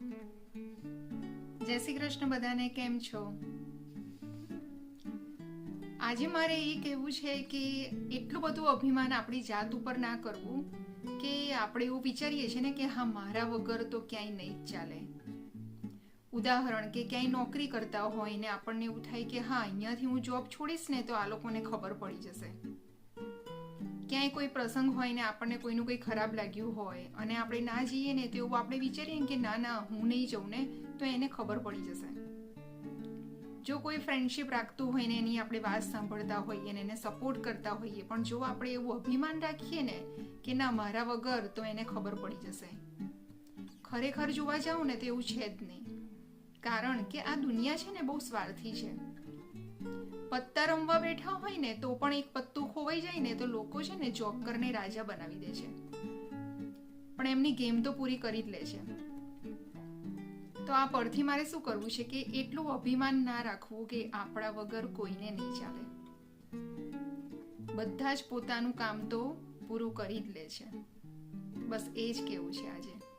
જય શ્રી કૃષ્ણ બધાને, કેમ છો? આજે મારે એ કહેવું છે કે એટલું બધું અભિમાન આપણી જાત ઉપર ના કરવું કે આપણે એવું વિચારીએ છીએ ને કે હા, મારા વગર તો ક્યાંય નહીં જ ચાલે. ઉદાહરણ કે ક્યાંય નોકરી કરતા હોય ને આપણને એવું થાય કે હા, અહીંયાથી હું જોબ છોડીશ ને તો આ લોકોને ખબર પડી જશે. ક્યાંય કોઈ પ્રસંગ હોય ને આપણને કોઈનું કંઈ ખરાબ લાગ્યું હોય અને આપણે ના જઈએ ને તો એવું આપણે વિચારીએ કે ના ના, હું નહીં જઉં ને, તો એને ખબર પડી જશે. જો કોઈ ફ્રેન્ડશિપ રાખતું હોય ને એની આપણે વાત સાંભળતા હોઈએ ને એને સપોર્ટ કરતા હોઈએ, પણ જો આપણે એવું અભિમાન રાખીએ ને કે ના, મારા વગર, તો એને ખબર પડી જશે. ખરેખર જોવા જાઉં ને તો એવું છે જ નહીં. કારણ કે આ દુનિયા છે ને બહુ સ્વાર્થી છે. પત્તા રમવા બેઠા હોય ને તો પણ એક પત્તું ખોવાઈ જાય ને તો લોકો છે ને જોકરને રાજા બનાવી દે છે. પણ એમની ગેમ તો પૂરી કરી જ લે છે. તો આ પરથી મારે શું કરવું છે કે એટલું અભિમાન ના રાખવું કે આપણા વગર કોઈને નહીં ચાલે. બધા જ પોતાનું કામ તો પૂરું કરી જ લે છે. બસ એ જ કેવું છે આજે.